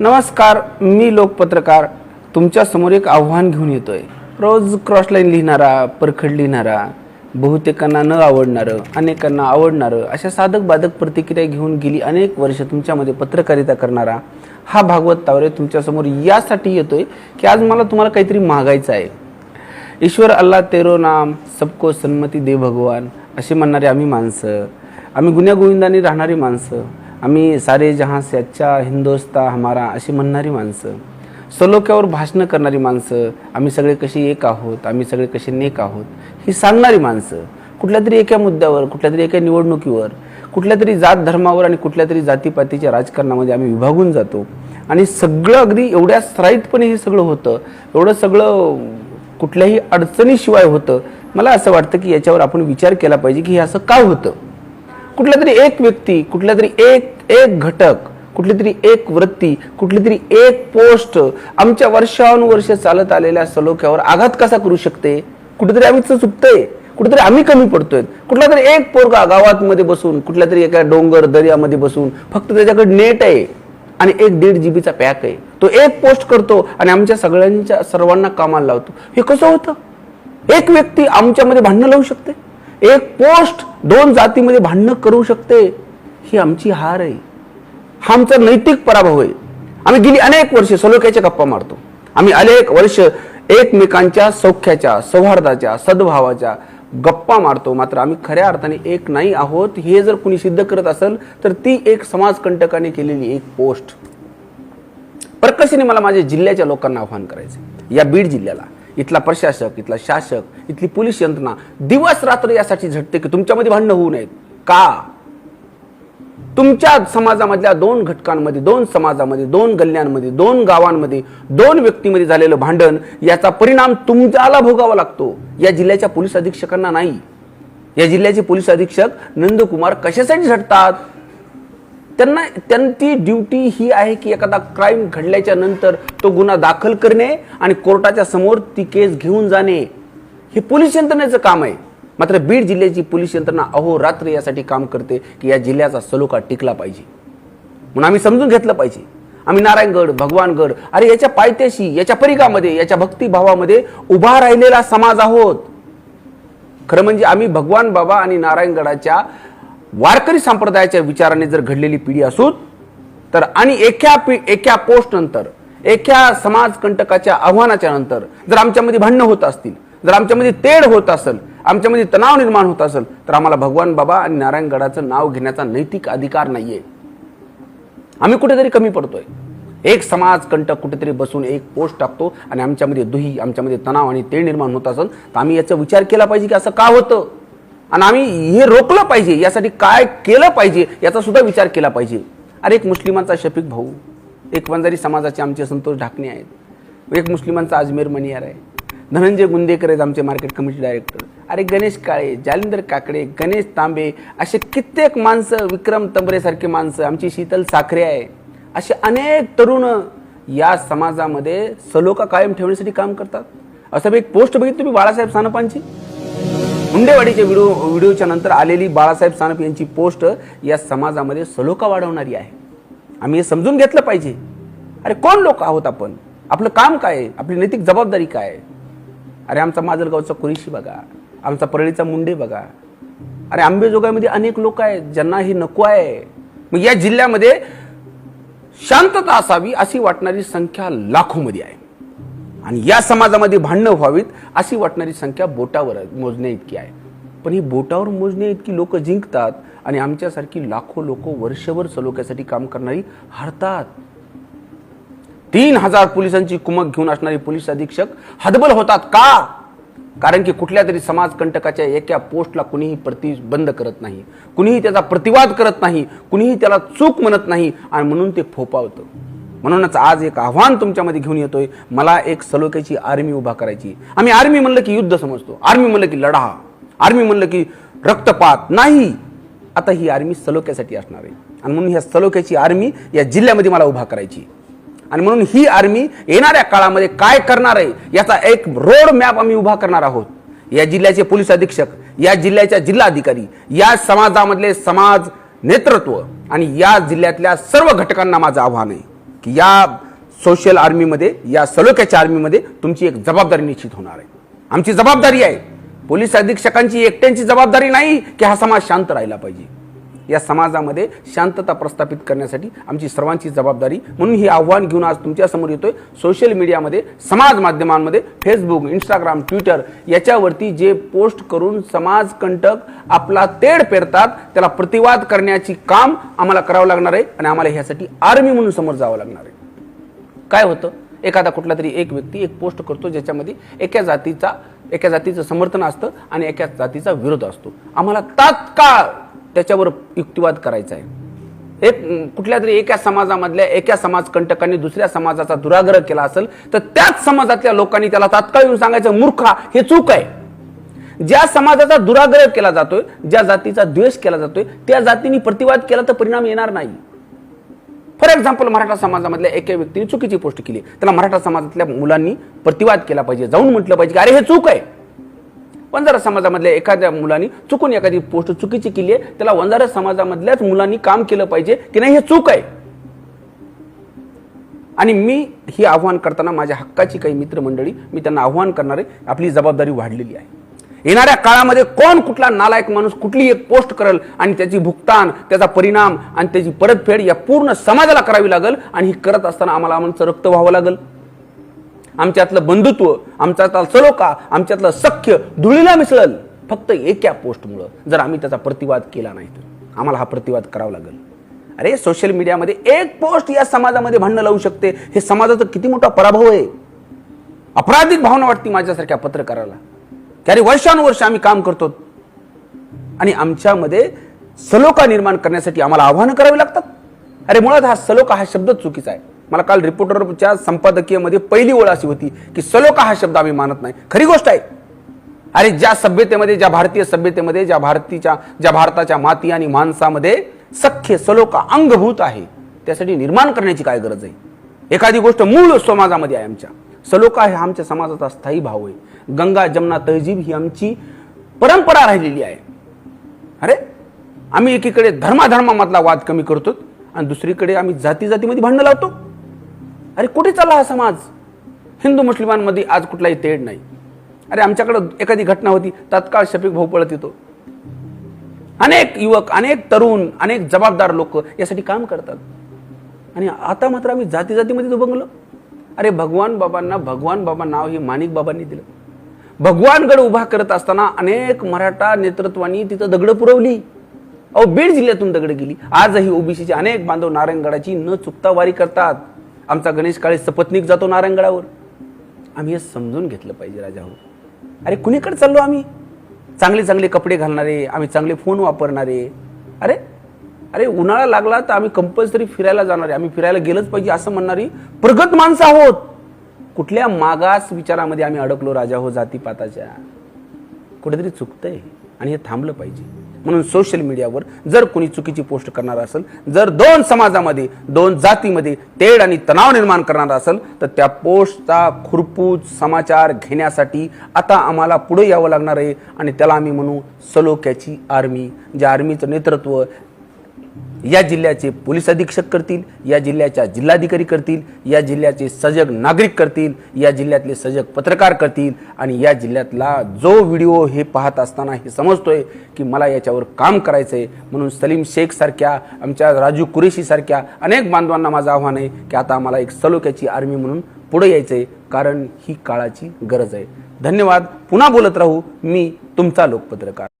नमस्कार मी लोकपत्रकार. तुमच्यासमोर एक आव्हान घेऊन येतोय. रोज क्रॉसलाईन लिहिणारा परखड लिहिणारा बहुतेकांना न आवडणारं अनेकांना आवडणारं अशा साधक बाधक प्रतिक्रिया घेऊन गेली अनेक वर्ष तुमच्यामध्ये पत्रकारिता करणारा हा भागवत तावरे तुमच्यासमोर यासाठी येतोय की आज मला तुम्हाला काहीतरी मागायचं आहे. ईश्वर अल्लाह तेरो नाम सबको सन्मती दे भगवान असे म्हणणारे आम्ही माणसं. आम्ही गुन्ह्यागोविंदाने राहणारी माणसं. आम्ही सारे जहां से अच्छा हिंदोस्ता हमारा अशी म्हणणारी माणसं सलोक्यावर भाषणं करणारी माणसं आम्ही सगळे कशी एक आहोत आम्ही सगळे कसे नेक आहोत ही सांगणारी माणसं कुठल्या तरी एका मुद्द्यावर कुठल्या तरी एका निवडणुकीवर कुठल्या तरी जात धर्मावर आणि कुठल्या तरी जातीपातीच्या राजकारणामध्ये आम्ही विभागून जातो. आणि सगळं अगदी एवढ्या सराईतपणे हे सगळं होतं एवढं सगळं कुठल्याही अडचणीशिवाय होतं मला असं वाटतं की याच्यावर आपण विचार केला पाहिजे की हे असं का होतं? कुठल्या तरी एक व्यक्ती कुठल्या तरी एक एक घटक कुठली तरी एक वृत्ती कुठली तरी एक पोस्ट आमच्या वर्षानुवर्ष चालत आलेल्या सलोख्यावर आघात कसा करू शकते? कुठेतरी आम्ही चुकतोय. कुठेतरी आम्ही कमी पडतोय. कुठला तरी एक पोरगा गावात मध्ये बसून कुठल्या तरी एका डोंगर दर्यामध्ये बसून फक्त त्याच्याकडे नेट आहे आणि एक दीड जीबीचा पॅक आहे. तो एक पोस्ट करतो आणि आमच्या सगळ्यांच्या सर्वांना कामाला लावतो. हे कसं होतं? एक व्यक्ती आमच्यामध्ये भांडणं लावू शकते? एक पोस्ट दोन जातीमध्ये भांडणं करू शकते ही आमची हार आहे. हा आमचा नैतिक पराभव आहे. आम्ही गेली अनेक वर्ष सलोख्याच्या गप्पा मारतो. आम्ही अनेक वर्ष एकमेकांच्या सौख्याच्या सौहार्दाच्या सद्भावाच्या गप्पा मारतो. मात्र आम्ही खऱ्या अर्थाने एक नाही आहोत. हे जर कुणी सिद्ध करत असेल तर ती एक समाजकंटकाने केलेली एक पोस्ट. प्रकर्षाने मला माझ्या जिल्ह्याच्या लोकांना आव्हान करायचं या बीड जिल्ह्याला. इथला प्रशासक इथला शासक इथली पोलीस यंत्रणा दिवस रात्र यासाठी झटते की तुमच्यामध्ये भांडणं होऊ नयेत. का? तुमच्या समाजामधल्या दोन घटकांमध्ये दोन समाजामध्ये दोन गल्ल्यांमध्ये दोन गावांमध्ये दोन व्यक्तीमध्ये झालेलं भांडण याचा परिणाम तुमच्याला भोगावा लागतो. या जिल्ह्याच्या पोलीस अधीक्षकांना नाही. या जिल्ह्याचे पोलीस अधीक्षक नंदकुमार कशासाठी झटतात? त्यांना त्यांची ड्युटी ही आहे की एखादा क्राईम घडल्याच्या नंतर तो गुन्हा दाखल करणे आणि कोर्टाच्या समोर ती केस घेऊन जाणे. हे पोलीस यंत्रणेचं काम आहे. मात्र बीड जिल्ह्याची पोलीस यंत्रणा अहोरात्र यासाठी काम करते की या जिल्ह्याचा सलोखा टिकला पाहिजे. म्हणून आम्ही समजून घेतलं पाहिजे. आम्ही नारायणगड भगवानगड अरे याच्या पायथ्याशी याच्या परिघामध्ये याच्या भक्तिभावामध्ये उभा राहिलेला समाज आहोत. खरं म्हणजे आम्ही भगवान बाबा आणि नारायणगडाच्या वारकरी संप्रदायाच्या विचाराने जर घडलेली पिढी असू तर आणि एका पि एका पोस्ट नंतर एका समाजकंटकाच्या आव्हानाच्या नंतर जर आमच्यामध्ये भांडणं होत असतील जर आमच्यामध्ये तेढ होत असेल आमच्यामध्ये तणाव निर्माण होत असेल तर आम्हाला भगवान बाबा आणि नारायणगडाचं नाव घेण्याचा नैतिक अधिकार नाहीये. आम्ही कुठेतरी कमी पडतोय. एक समाज कंटक कुठेतरी बसून एक पोस्ट टाकतो आणि आमच्यामध्ये दुही आमच्यामध्ये तणाव आणि तेढ निर्माण होत असेल तर आम्ही याचा विचार केला पाहिजे की असं का होतं? आणि आम्ही हे रोखलं पाहिजे यासाठी काय केलं पाहिजे याचा सुद्धा विचार केला पाहिजे. अरे एक मुस्लिमांचा शफीक भाऊ एक वंजारी समाजाचे आमचे संतोष ढाकणे आहेत एक मुस्लिमांचा अजमेर मणियार आहे धनंजय गुंदेकर आहेत आमचे मार्केट कमिटी डायरेक्टर अरे गणेश काळे जालिंदर काकडे गणेश तांबे असे कित्येक माणसं विक्रम तंबरेसारखे माणसं आमची शीतल साखरे आहे. असे अनेक तरुण या समाजामध्ये सलोखा कायम ठेवण्यासाठी काम करतात. असं एक पोस्ट बघितली तुम्ही बाळासाहेब सानपांची. मुंडेवाडीच्या व्हिडिओ व्हिडिओच्या नंतर आलेली बाळासाहेब सानप यांची पोस्ट या समाजामध्ये सलोखा वाढवणारी आहे. आम्ही हे समजून घेतलं पाहिजे. अरे कोण लोक आहोत आपण? आपलं काम काय आहे? आपली नैतिक जबाबदारी काय आहे? अरे आमचा माजलगावचा कुरिशी बघा? आमचा परळीचा मुंडे बघा? अरे आंबेजोगाईमध्ये अनेक लोक आहेत ज्यांना हे नको आहे. मग या जिल्ह्यामध्ये शांतता असावी अशी वाटणारी संख्या लाखोमध्ये आहे. आणि या समाजामध्ये भांडणं व्हावीत अशी वाटणारी संख्या बोटावर मोजण्या इतकी आहे. पण ही बोटावर मोजण्या इतकी लोक जिंकतात आणि आमच्यासारखी लाखो लोक वर्षभर सलोख्यासाठी काम करणारी हरतात. तीन हजार पोलिसांची कुमक घेऊन असणारे पोलीस अधीक्षक हदबल होतात का? कारण की कुठल्या तरी समाज कंटकाच्या एका पोस्टला कुणीही प्रतिबंध करत नाही कुणीही त्याचा प्रतिवाद करत नाही कुणीही त्याला चूक म्हणत नाही आणि म्हणून ते फोपावतं. म्हणूनच आज एक आव्हान तुमच्यामध्ये घेऊन येतोय. मला एक सलोख्याची आर्मी उभा करायची. आम्ही आर्मी म्हणलं की युद्ध समजतो. आर्मी म्हणलं की लढा. आर्मी म्हणलं की रक्तपात. नाही. आता ही आर्मी सलोख्यासाठी असणार आहे. आणि म्हणून ह्या सलोख्याची आर्मी या जिल्ह्यामध्ये मला उभा करायची. आणि म्हणून ही आर्मी येणाऱ्या काळामध्ये काय करणार आहे याचा एक रोड मॅप आम्ही उभा करणार आहोत. या जिल्ह्याचे पोलीस अधीक्षक या जिल्ह्याच्या जिल्हाधिकारी या समाजामधले समाज नेतृत्व आणि या जिल्ह्यातल्या सर्व घटकांना माझं आव्हान आहे. की या सोशल आर्मीमध्ये या सलोख्याच्या आर्मीमध्ये तुमची एक जबाबदारी निश्चित होणार आहे. आमची जबाबदारी आहे. पोलीस अधीक्षकांची एकट्यांची जबाबदारी नाही की हा समाज शांत राहिला पाहिजे. या समाजामध्ये शांतता प्रस्थापित करण्यासाठी आमची सर्वांची जबाबदारी. म्हणून ही आव्हान घेऊन आज तुमच्यासमोर येतोय. सोशल मीडियामध्ये समाज माध्यमांमध्ये फेसबुक इंस्टाग्राम ट्विटर याच्यावरती जे पोस्ट करून समाजकंटक आपला तेढ पेरतात त्याला प्रतिवाद करण्याची काम आम्हाला करावं लागणार आहे आणि आम्हाला ह्यासाठी आर्मी म्हणून समोर जावं लागणार आहे. काय होतं? एखादा कुठला तरी एक व्यक्ती एक पोस्ट करतो ज्याच्यामध्ये एका जातीचा एका जातीचं समर्थन असतं आणि एका जातीचा विरोध असतो. आम्हाला तात्काळ त्याच्यावर युक्तिवाद करायचा आहे. एक कुठल्या तरी एका समाजामधल्या एका समाजकंटकांनी दुसऱ्या समाजाचा दुराग्रह केला असेल तर त्याच समाजातल्या लोकांनी त्याला तात्काळ येऊन सांगायचं मूर्खा हे चूक आहे. ज्या समाजाचा दुराग्रह केला जातोय ज्या जातीचा द्वेष केला जातोय त्या जातीने प्रतिवाद केला तर परिणाम येणार नाही. फॉर एक्झाम्पल मराठा समाजामधल्या एका व्यक्तीने चुकीची पोस्ट केली. त्याला मराठा समाजातल्या मुलांनी प्रतिवाद केला पाहिजे. जाऊन म्हटलं पाहिजे की अरे हे चूक आहे. वंजारा समाजामधल्या एखाद्या मुलांनी चुकून एखादी पोस्ट चुकीची केली आहे त्याला वंजारा समाजामधल्याच मुलांनी काम केलं पाहिजे की नाही हे चूक आहे. आणि मी ही आव्हान करताना माझ्या हक्काची काही मित्रमंडळी मी त्यांना आव्हान करणार आहे आपली जबाबदारी वाढलेली आहे. येणाऱ्या काळामध्ये कोण कुठला नालायक माणूस कुठली एक पोस्ट करेल आणि त्याची भुगतान त्याचा परिणाम आणि त्याची परतफेड या पूर्ण समाजाला करावी लागेल आणि ही करत असताना आम्हाला आमचं रक्त व्हावं लागेल? आमच्यातलं बंधुत्व आमच्यातला सलोखा आमच्यातलं सख्य धुळीला मिसळल. फक्त एका पोस्टमुळं जर आम्ही त्याचा प्रतिवाद केला नाही तर. आम्हाला हा प्रतिवाद करावा लागेल. अरे सोशल मीडियामध्ये एक पोस्ट या समाजामध्ये भांडणं लावू शकते. हे समाजाचा किती मोठा पराभव आहे. अपराधिक भावना वाटते माझ्यासारख्या पत्रकाराला. की अरे वर्षानुवर्ष आम्ही काम करतो. आणि आमच्यामध्ये सलोखा निर्माण करण्यासाठी आम्हाला आव्हानं करावी लागतात. अरे मुळात हा सलोखा हा शब्दच चुकीचा आहे. मला काल रिपोर्टरच्या संपादकीयमध्ये पहिली ओळ अशी होती की सलोका हा शब्द आम्ही मानत नाही. खरी गोष्ट आहे. अरे ज्या सभ्यतेमध्ये ज्या भारतीय सभ्यतेमध्ये ज्या भारतीच्या ज्या भारताच्या माती आणि माणसामध्ये सख्य सलोका अंगभूत आहे त्यासाठी निर्माण करण्याची काय गरज आहे? एखादी गोष्ट मूळ समाजामध्ये आहे आमच्या. सलोका हे आमच्या समाजाचा स्थायी भाव आहे. गंगा जमुना तहजीब ही आमची परंपरा राहिलेली आहे. अरे आम्ही एकीकडे धर्माधर्मामधला वाद कमी करतो आणि दुसरीकडे आम्ही जाती जातीमध्ये भांडणं लावतो. अरे कुठे चालला हा समाज? हिंदू मुस्लिमांमध्ये आज कुठलाही तेढ नाही. अरे आमच्याकडं एखादी घटना होती तात्काळ शफीक भाऊ पळत येतो. अनेक युवक अनेक तरुण अनेक जबाबदार लोक यासाठी काम करतात. आणि आता मात्र आम्ही जाती जातीमध्ये दुभंगलो अरे भगवान बाबांना भगवान बाबा नाव हे माणिक बाबांनी दिलं. भगवानगड उभा करत असताना अनेक मराठा नेतृत्वानी तिथं दगडं पुरवली. अहो बीड जिल्ह्यातून दगड गेली. आजही ओबीसीचे अनेक बांधव नारायणगडाची न चुकता वारी करतात. आमचा गणेश काळे सपत्नीक जातो नारायणगडावर आम्ही हे समजून घेतलं पाहिजे राजा हो अरे कुणीकडे चाललो आम्ही? चांगले चांगले कपडे घालणारे आम्ही चांगले फोन वापरणारे. अरे अरे उन्हाळा लागला तर आम्ही कंपल्सरी फिरायला जाणारे आम्ही फिरायला गेलंच पाहिजे असं म्हणणारी प्रगत माणसं आहोत. कुठल्या मागास विचारामध्ये आम्ही अडकलो राजा हो जातीपाताच्या. कुठेतरी चुकतंय. आणि हे थांबलं पाहिजे. म्हणून सोशल मीडियावर जर कोणी चुकीची पोस्ट करणार असेल जर दोन समाजामध्ये दोन जातीमध्ये तेढ आणि तणाव निर्माण करणार असेल तर त्या पोस्टचा खुरपूज समाचार घेण्यासाठी आता आम्हाला पुढे यावं लागणार आहे. आणि त्याला आम्ही म्हणू सलोख्याची आर्मी ज्या आर्मीचं नेतृत्व या जिल्ह्याचे पोलीस अधीक्षक करतील या जिल्ह्याच्या जिल्हाधिकारी करतील या जिल्ह्याचे सजग नागरिक करतील या जिल्ह्यातले सजग पत्रकार करतील आणि या जिल्ह्यातला जो व्हिडिओ हे पाहत असताना हे समजतोय की मला याच्यावर काम करायचं आहे म्हणून सलीम शेखसारख्या आमच्या राजू कुरेशीसारख्या अनेक बांधवांना माझं आव्हान आहे की आता आम्हाला एक सलोख्याची आर्मी म्हणून पुढे यायचं आहे कारण ही काळाची गरज आहे. धन्यवाद. पुन्हा बोलत राहू मी तुमचा लोकपत्रकार.